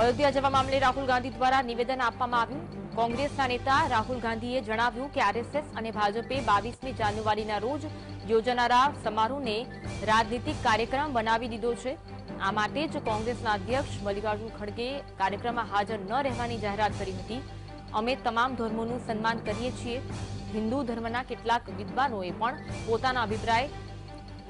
અલગથી જવા મામલે રાહુલ ગાંધી દ્વારા નિવેદન આપવામાં આવ્યું કોંગ્રેસના નેતા રાહુલ ગાંધીએ જણાવ્યું કે આરએસએસ અને ભાજપે 22મી જાન્યુઆરીના રોજ યોજનારા સમારોહને રાજકીય કાર્યક્રમ બનાવી દીધો છે આ માતે જ કોંગ્રેસના અધ્યક્ષ મલિકાર્જુ ખડગે કાર્યક્રમમાં હાજર ન રહેવાની જાહેરાત કરી હતી અમે તમામ ધર્મોનો સન્માન કરીએ છીએ હિન્દુ ધર્મના કેટલાક વિદ્વાનોએ પણ પોતાનો અભિપ્રાય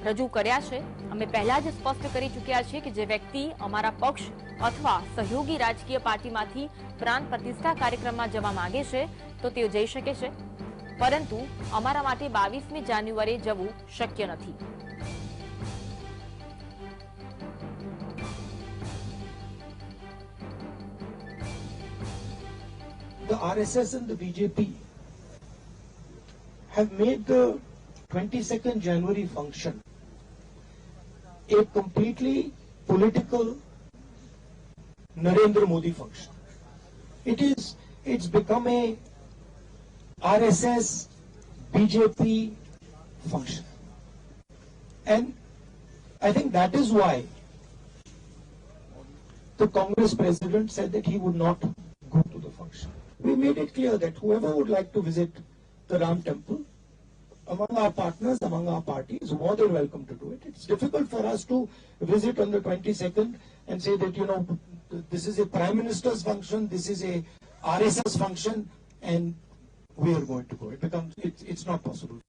रजू करया छे અમે પહેલા જ સ્પષ્ટ કરી ચૂક્યા છે કે જે વ્યક્તિ અમારા પક્ષ અથવા सहयोगी રાજકીય પાર્ટીમાંથી પ્રાંત પ્રતિષ્ઠા કાર્યક્રમમાં જવા માંગે છે તો તે જઈ શકે છે પરંતુ અમારા માટે 22 જાન્યુઆરી જવું શક્ય નથી the RSS and the BJP have made the 22nd January function a completely political Narendra Modi function. It is, it's become a RSS, BJP function. And I think that is why the Congress president said that he would not go to the function. We made it clear that whoever would like to visit the Ram temple among our partners, among our parties, more than welcome to do it. It's difficult for us to visit on the 22nd and say that, you know, this is a prime minister's function, this is a RSS function, and we are going to go. It becomes, it's not possible.